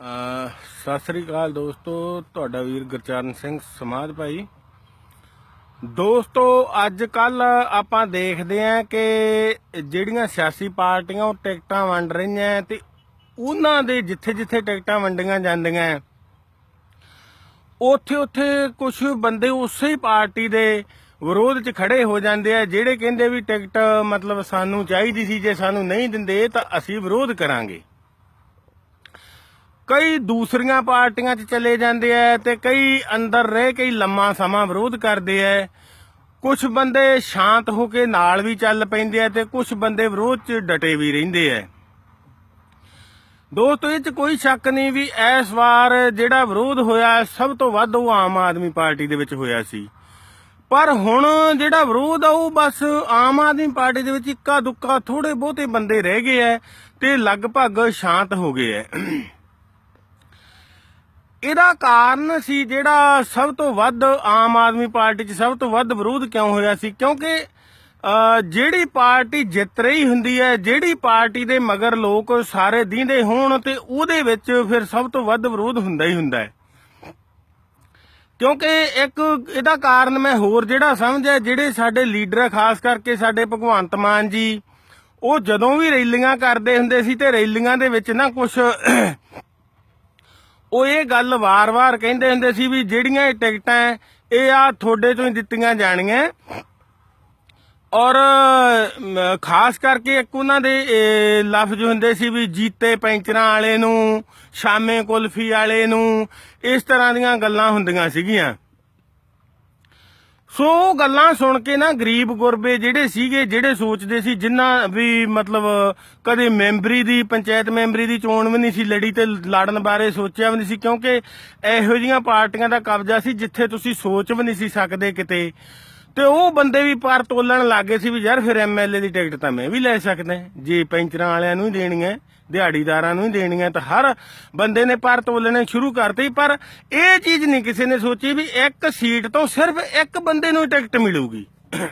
ਸਤਿ ਸ੍ਰੀ ਅਕਾਲ ਦੋਸਤੋ, ਤੁਹਾਡਾ ਵੀਰ ਗੁਰਚਰਨ ਸਿੰਘ ਸਮਾਧ ਭਾਈ। ਦੋਸਤੋ ਅੱਜ ਕੱਲ ਆਪਾਂ ਦੇਖਦੇ ਆਂ ਕਿ ਜਿਹੜੀਆਂ ਸਿਆਸੀ ਪਾਰਟੀਆਂ ਉਹ ਟਿਕਟਾਂ ਵੰਡ ਰਹੀਆਂ ਤੇ ਉਹਨਾਂ ਦੇ ਜਿੱਥੇ ਜਿੱਥੇ ਟਿਕਟਾਂ ਵੰਡੀਆਂ ਜਾਂਦੀਆਂ ਉੱਥੇ ਉੱਥੇ ਕੁਝ ਬੰਦੇ ਉਸੇ ਹੀ ਪਾਰਟੀ ਦੇ ਵਿਰੋਧ 'ਚ ਖੜੇ ਹੋ ਜਾਂਦੇ ਆ, ਜਿਹੜੇ ਕਹਿੰਦੇ ਵੀ ਟਿਕਟ ਮਤਲਬ ਸਾਨੂੰ ਚਾਹੀਦੀ ਸੀ, ਜੇ ਸਾਨੂੰ ਨਹੀਂ ਦਿੰਦੇ ਤਾਂ ਅਸੀਂ ਵਿਰੋਧ ਕਰਾਂਗੇ। ਕਈ ਦੂਸਰੀਆਂ ਪਾਰਟੀਆਂ 'ਚ ਚਲੇ ਜਾਂਦੇ ਆ ਤੇ ਕਈ ਅੰਦਰ ਰਹਿ ਕੇ ਲੰਮਾ ਸਮਾਂ ਵਿਰੋਧ ਕਰਦੇ ਆ ਕੁਝ ਬੰਦੇ ਸ਼ਾਂਤ ਹੋ ਕੇ ਨਾਲ ਵੀ ਚੱਲ ਪੈਂਦੇ ਆ ਤੇ ਕੁਝ ਬੰਦੇ ਵਿਰੋਧ 'ਚ ਡਟੇ ਵੀ ਰਹਿੰਦੇ ਆ ਦੋਸਤੋ, ਇਹ 'ਚ ਕੋਈ ਸ਼ੱਕ ਨਹੀਂ ਵੀ ਇਸ ਵਾਰ ਜਿਹੜਾ ਵਿਰੋਧ ਹੋਇਆ ਸਭ ਤੋਂ ਵੱਧ ਉਹ ਆਮ ਆਦਮੀ ਪਾਰਟੀ ਦੇ ਵਿੱਚ ਹੋਇਆ ਸੀ। ਪਰ ਹੁਣ ਜਿਹੜਾ ਵਿਰੋਧ ਆ ਉਹ ਬਸ ਆਮ ਆਦਮੀ ਪਾਰਟੀ ਦੇ ਵਿੱਚ ਇੱਕਾ ਦੁੱਕਾ ਥੋੜੇ ਬਹੁਤੇ ਬੰਦੇ ਰਹਿ ਗਏ ਐ ਤੇ ਲਗਭਗ ਸ਼ਾਂਤ ਹੋ ਗਏ ਐ। ਇਹਦਾ ਕਾਰਨ ਸੀ ਜਿਹੜਾ ਸਭ ਤੋਂ ਵੱਧ ਆਮ ਆਦਮੀ ਪਾਰਟੀ 'ਚ ਸਭ ਤੋਂ ਵੱਧ ਵਿਰੋਧ ਕਿਉਂ ਹੋਇਆ ਸੀ? ਕਿਉਂਕਿ ਜਿਹੜੀ ਪਾਰਟੀ ਜਿੱਤ ਰਹੀ ਹੁੰਦੀ ਹੈ, ਜਿਹੜੀ ਪਾਰਟੀ ਦੇ ਮਗਰ ਲੋਕ ਸਾਰੇ ਦੀਂਦੇ ਹੋਣ ਤੇ ਉਹਦੇ ਵਿੱਚ ਫਿਰ ਸਭ ਤੋਂ ਵੱਧ ਵਿਰੋਧ ਹੁੰਦਾ ਹੀ ਹੁੰਦਾ ਹੈ। ਕਿਉਂਕਿ ਇੱਕ ਇਹਦਾ ਕਾਰਨ ਮੈਂ ਹੋਰ ਜਿਹੜਾ ਸਮਝਿਆ, ਜਿਹੜੇ ਸਾਡੇ ਲੀਡਰ ਖਾਸ ਕਰਕੇ ਸਾਡੇ ਭਗਵੰਤ ਮਾਨ ਜੀ, ਉਹ ਜਦੋਂ ਵੀ ਰੈਲੀਆਂ ਕਰਦੇ ਹੁੰਦੇ ਸੀ ਤੇ ਰੈਲੀਆਂ ਦੇ ਵਿੱਚ ਨਾ ਕੁਝ ਉਹ ਇਹ ਗੱਲ ਵਾਰ-ਵਾਰ ਕਹਿੰਦੇ ਹੁੰਦੇ ਸੀ ਵੀ ਜਿਹੜੀਆਂ ਇਹ ਟਿਕਟਾਂ ਇਹ ਆ ਤੁਹਾਡੇ ਤੋਂ ਹੀ ਦਿੱਤੀਆਂ ਜਾਣੀਆਂ ਔਰ ਖਾਸ ਕਰਕੇ ਇੱਕ ਉਹਨਾਂ ਦੇ ਲਫ਼ਜ਼ ਹੁੰਦੇ ਸੀ ਵੀ ਜੀਤੇ ਪੈਂਚਰਾਂ ਵਾਲੇ ਨੂੰ, ਸ਼ਾਮੇ ਕੁਲਫੀ ਵਾਲੇ ਨੂੰ, ਇਸ ਤਰ੍ਹਾਂ ਦੀਆਂ ਗੱਲਾਂ ਹੁੰਦੀਆਂ ਸੀਗੀਆਂ। ਸੋ ਉਹ ਗੱਲਾਂ ਸੁਣ ਕੇ ਨਾ ਗਰੀਬ ਗੁਰਬੇ ਜਿਹੜੇ ਸੀਗੇ, ਜਿਹੜੇ ਸੋਚਦੇ ਸੀ, ਜਿਨ੍ਹਾਂ ਵੀ ਮਤਲਬ ਕਦੇ ਮੈਂਬਰੀ ਦੀ, ਪੰਚਾਇਤ ਮੈਂਬਰੀ ਦੀ ਚੋਣ ਵੀ ਨਹੀਂ ਸੀ ਲੜੀ ਤੇ ਲੜਨ ਬਾਰੇ ਸੋਚਿਆ ਵੀ ਨਹੀਂ ਸੀ, ਕਿਉਂਕਿ ਇਹੋ ਜਿਹੀਆਂ ਪਾਰਟੀਆਂ ਦਾ ਕਬਜ਼ਾ ਸੀ ਜਿੱਥੇ ਤੁਸੀਂ ਸੋਚ ਵੀ ਨਹੀਂ ਸੀ ਸਕਦੇ ਕਿਤੇ। ਤੇ ਉਹ ਬੰਦੇ ਵੀ ਪਰ ਤੋਲਣ ਲੱਗੇ ਸੀ ਵੀ ਯਾਰ ਫਿਰ ਐਮਐਲਏ ਦੀ ਟਿਕਟ ਤਾਂ ਮੈਂ ਵੀ ਲੈ ਸਕਦਾ ਜੇ ਪੈਂਚਰਾਂ ਵਾਲਿਆਂ ਨੂੰ ਹੀ ਦੇਣੀ ਹੈ ਦਿਹਾੜੀਦਾਰਾਂ ਨੂੰ ਹੀ ਦੇਣੀ ਹੈ ਤਾਂ ਹਰ ਬੰਦੇ ਨੇ ਪਰ ਤੋਲਣੇ ਸ਼ੁਰੂ ਕਰਤੇ ਪਰ ਇਹ ਚੀਜ਼ ਨਹੀਂ ਕਿਸੇ ਨੇ ਸੋਚੀ ਵੀ ਇੱਕ ਸੀਟ ਤੋਂ ਸਿਰਫ ਇੱਕ ਬੰਦੇ ਨੂੰ ਟਿਕਟ ਮਿਲੂਗੀ।